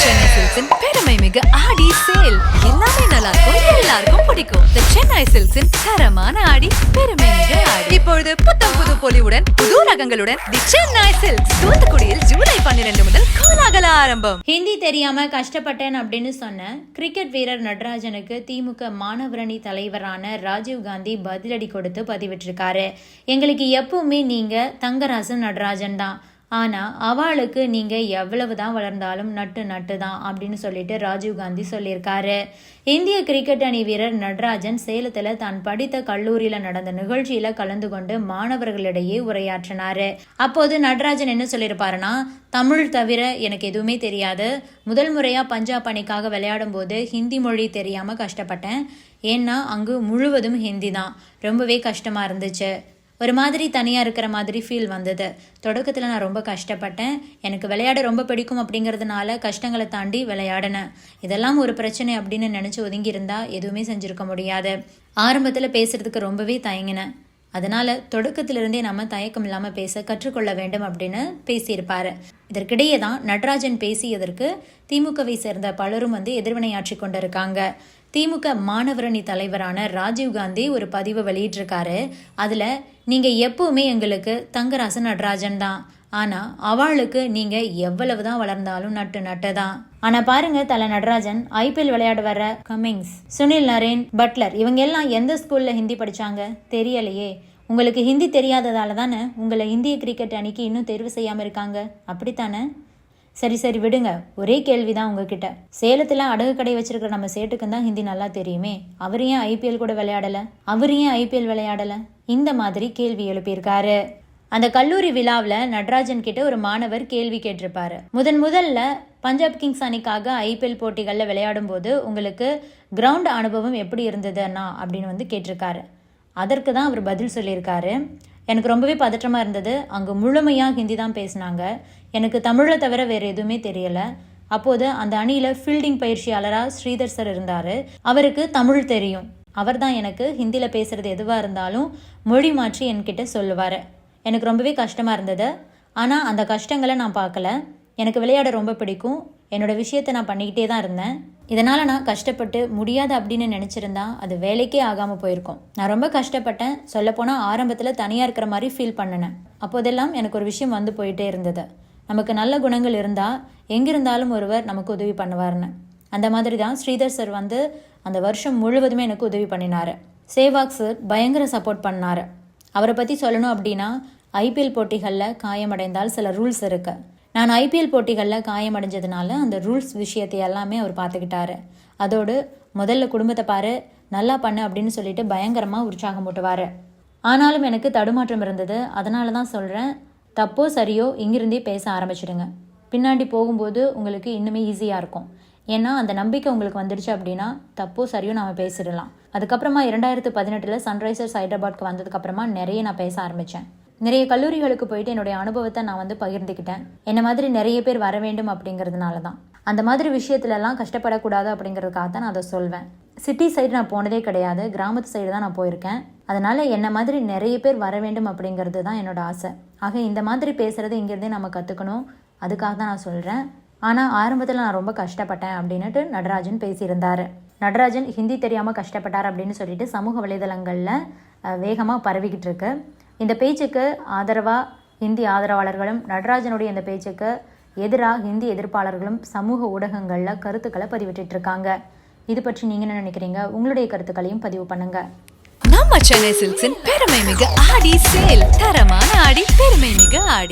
சென்னை சில்க்ஸின் பெருமை மிகு ஆடி சேல். எல்லாமே நல்லா இருக்கும் எல்லாருக்கும் பிடிக்கும். The சென்னை சில்க்ஸின் தரமான ஆடி பெருமை மிகு ஆடி. இப்பொழுது புத்தம் புது பொலிவுடன் புது ரகங்களுடன் தி சென்னை சில்க்ஸ். தூத்துக்குடியில் ஜூலை பன்னிரண்டு முதல் கோலாகல ஆரம்பம். ஹிந்தி தெரியாம கஷ்டப்பட்டேன் அப்படின்னு சொன்ன கிரிக்கெட் வீரர் நடராஜனுக்கு திமுக மாணவரணி தலைவரான ராஜீவ் காந்தி பதிலடி கொடுத்து பதிவிட்டிருக்காரு. எங்களுக்கு எப்பவுமே நீங்க தங்கராசன் நடராஜன் தான். ஆனால் அவளுக்கு நீங்கள் எவ்வளவு தான் வளர்ந்தாலும் நட்டு நட்டு தான் அப்படின்னு சொல்லிட்டு ராஜீவ் காந்தி சொல்லியிருக்காரு. இந்திய கிரிக்கெட் அணி வீரர் நடராஜன் சேலத்தில் தான் படித்த கல்லூரியில் நடந்த நிகழ்ச்சியில் கலந்து கொண்டு மாணவர்களிடையே உரையாற்றினார். அப்போது நடராஜன் என்ன சொல்லியிருப்பாருன்னா தமிழ் தவிர எனக்கு எதுவுமே தெரியாது. முதல் முறையாக பஞ்சாப் அணிக்காக விளையாடும் போது ஹிந்தி மொழி தெரியாமல் கஷ்டப்பட்டேன். ஏன்னா அங்கு முழுவதும் ஹிந்தி தான். ரொம்பவே கஷ்டமாக இருந்துச்சு. ஒரு மாதிரி தனியாக இருக்கிற மாதிரி ஃபீல் வந்தது. தொடக்கத்தில் நான் ரொம்ப கஷ்டப்பட்டேன். எனக்கு விளையாட ரொம்ப பிடிக்கும் அப்படிங்கிறதுனால கஷ்டங்களை தாண்டி விளையாடினேன். இதெல்லாம் ஒரு பிரச்சனை அப்படின்னு நினச்சி ஒதுங்கி எதுவுமே செஞ்சுருக்க முடியாது. ஆரம்பத்தில் பேசுகிறதுக்கு ரொம்பவே தயங்கினேன். அதனால தொடக்கத்திலிருந்தே நம்ம தயக்கம் இல்லாமல் பேச கற்றுக்கொள்ள வேண்டும் அப்படின்னு பேசியிருப்பார். இதற்கிடையே தான் நடராஜன் பேசியதற்கு திமுகவை சேர்ந்த பலரும் வந்து எதிர்வினையாற்றி கொண்டிருக்காங்க. திமுக மாணவரணி தலைவரான ராஜீவ் காந்தி ஒரு பதிவு வெளியிட்டிருக்காரு. அதில் நீங்கள் எப்போவுமே எங்களுக்கு தங்கராசன் நடராஜன் தான். ஆனால் அவளுக்கு நீங்கள் எவ்வளவு தான் வளர்ந்தாலும் நட்டு நட்டு தான் ஆனால் பாருங்க தல நடராஜன் ஐபிஎல் விளையாட வர கமிங்ஸ் சுனில் நரேன் பட்லர் இவங்க எல்லாம் எந்த ஸ்கூலில் ஹிந்தி படித்தாங்க தெரியலையே. உங்களுக்கு ஹிந்தி தெரியாததால தானே உங்களை இந்திய கிரிக்கெட் அணிக்கு இன்னும் தேர்வு செய்யாமல் இருக்காங்க? அப்படித்தானே? சரி சரி விடுங்க. ஒரே கேள்வி தான் உங்ககிட்ட. சேலத்தில் அடகு கடை வச்சிருக்கிற நம்ம சேட்டுக்கு தான் ஹிந்தி நல்லா தெரியுமே. அவர் ஏன் ஐபிஎல் கூட விளையாடல? அவர் ஏன் ஐபிஎல் விளையாடல? இந்த மாதிரி கேள்வி எழுப்பியிருக்காரு. அந்த கல்லூரி விழாவில் நடராஜன் கிட்ட ஒரு மாணவர் கேள்வி கேட்டிருப்பாரு. முதன் முதல்ல பஞ்சாப் கிங்ஸ் அணிக்காக ஐபிஎல் போட்டிகளில் விளையாடும் போது உங்களுக்கு கிரவுண்ட் அனுபவம் எப்படி இருந்தது அண்ணா அப்படின்னு வந்து கேட்டிருக்காரு. அதற்கு தான் அவர் பதில் சொல்லியிருக்காரு. எனக்கு ரொம்பவே பதற்றமாக இருந்தது. அங்கே முழுமையாக ஹிந்தி தான் பேசினாங்க. எனக்கு தமிழை தவிர வேறு எதுவுமே தெரியலை. அப்போது அந்த அணியில் ஃபீல்டிங் பயிற்சியாளராக ஸ்ரீதர் சார் இருந்தார். அவருக்கு தமிழ் தெரியும். அவர் தான் எனக்கு ஹிந்தியில் பேசுகிறது எதுவாக இருந்தாலும் மொழி மாற்றி என்கிட்ட சொல்லுவார். எனக்கு ரொம்பவே கஷ்டமாக இருந்தது. ஆனால் அந்த கஷ்டங்களை நான் பார்க்கல. எனக்கு விளையாட ரொம்ப பிடிக்கும். என்னோட விஷயத்தை நான் பண்ணிக்கிட்டே தான் இருந்தேன். இதனால் நான் கஷ்டப்பட்டு முடியாது அப்படின்னு நினச்சிருந்தா அது வேலைக்கே ஆகாமல் போயிருக்கும். நான் ரொம்ப கஷ்டப்பட்டேன். சொல்லப்போனால் ஆரம்பத்தில் தனியாக இருக்கிற மாதிரி ஃபீல் பண்ணினேன். அப்போதெல்லாம் எனக்கு ஒரு விஷயம் வந்து போயிட்டே இருந்தது. நமக்கு நல்ல குணங்கள் இருந்தால் எங்கிருந்தாலும் ஒருவர் நமக்கு உதவி பண்ணுவார்னு. அந்த மாதிரி தான் ஸ்ரீதர் சார் வந்து அந்த வருஷம் முழுவதுமே எனக்கு உதவி பண்ணினார். சேவாக் சார் பயங்கர சப்போர்ட் பண்ணார். அவரை பற்றி சொல்லணும் அப்படின்னா ஐபிஎல் போட்டிகளில் காயமடைந்தால் சில ரூல்ஸ் இருக்குது நான் ஐபிஎல் போட்டிகளில் காயமடைஞ்சதுனால அந்த ரூல்ஸ் விஷயத்தை எல்லாமே அவர் பார்த்துக்கிட்டாரு அதோடு முதல்ல குடும்பத்தை பாரு நல்லா பண்ணு அப்படின்னு சொல்லிட்டு பயங்கரமாக உற்சாகம் போட்டுவார் ஆனாலும் எனக்கு தடுமாற்றம் இருந்தது. அதனால தான் சொல்கிறேன் தப்போ சரியோ இங்கிருந்தே பேச ஆரம்பிச்சிடுங்க. பின்னாடி போகும்போது உங்களுக்கு இன்னுமே ஈஸியாக இருக்கும். ஏன்னா அந்த நம்பிக்கை உங்களுக்கு வந்துடுச்சு அப்படின்னா தப்போ சரியோ நாம பேசிடலாம். அதுக்கப்புறமா இரண்டாயிரத்து பதினெட்டில் சன்ரைசர்ஸ் ஹைதராபாத்க்கு வந்ததுக்கப்புறமா நிறைய நான் பேச ஆரம்பித்தேன் நிறைய கல்லூரிகளுக்கு போயிட்டு என்னுடைய அனுபவத்தை நான் வந்து பகிர்ந்துக்கிட்டேன் என்ன மாதிரி நிறைய பேர் வர வேண்டும் அப்படிங்கிறதுனால தான். அந்த மாதிரி விஷயத்துலலாம் கஷ்டப்படக்கூடாது அப்படிங்கிறதுக்காக தான் நான் அதை சொல்வேன். சிட்டி சைடு நான் போனதே கிடையாது. கிராமத்து சைடு தான் நான் போயிருக்கேன். அதனால என்ன மாதிரி நிறைய பேர் வர வேண்டும் அப்படிங்கிறது தான் என்னோட ஆசை. ஆக இந்த மாதிரி பேசுறது இங்கிருந்தே நம்ம கற்றுக்கணும் அதுக்காக தான் நான் சொல்கிறேன் ஆனால் ஆரம்பத்தில் நான் ரொம்ப கஷ்டப்பட்டேன் அப்படின்னுட்டு நடராஜன் பேசியிருந்தார். நடராஜன் ஹிந்தி தெரியாமல் கஷ்டப்பட்டார் அப்படின்னு சொல்லிட்டு சமூக வலைதளங்களில் வேகமாக பரவிக்கிட்டு இருக்கு. இந்த பேச்சுக்கு ஆதரவாக ஹிந்தி ஆதரவாளர்களும் நடராஜனுடைய இந்த பேச்சுக்கு எதிராக ஹிந்தி எதிர்ப்பாளர்களும் சமூக ஊடகங்களில் கருத்துக்களை பதிவிட்டு இருக்காங்க இது பற்றி நீங்கள் என்ன நினைக்கிறீங்க? உங்களுடைய கருத்துக்களையும் பதிவு பண்ணுங்க. நம்ம சென்னை சில்க்ஸின் பெருமை மிகு ஆடி சேல். தரமான ஆடி பெருமை மிகு ஆடி.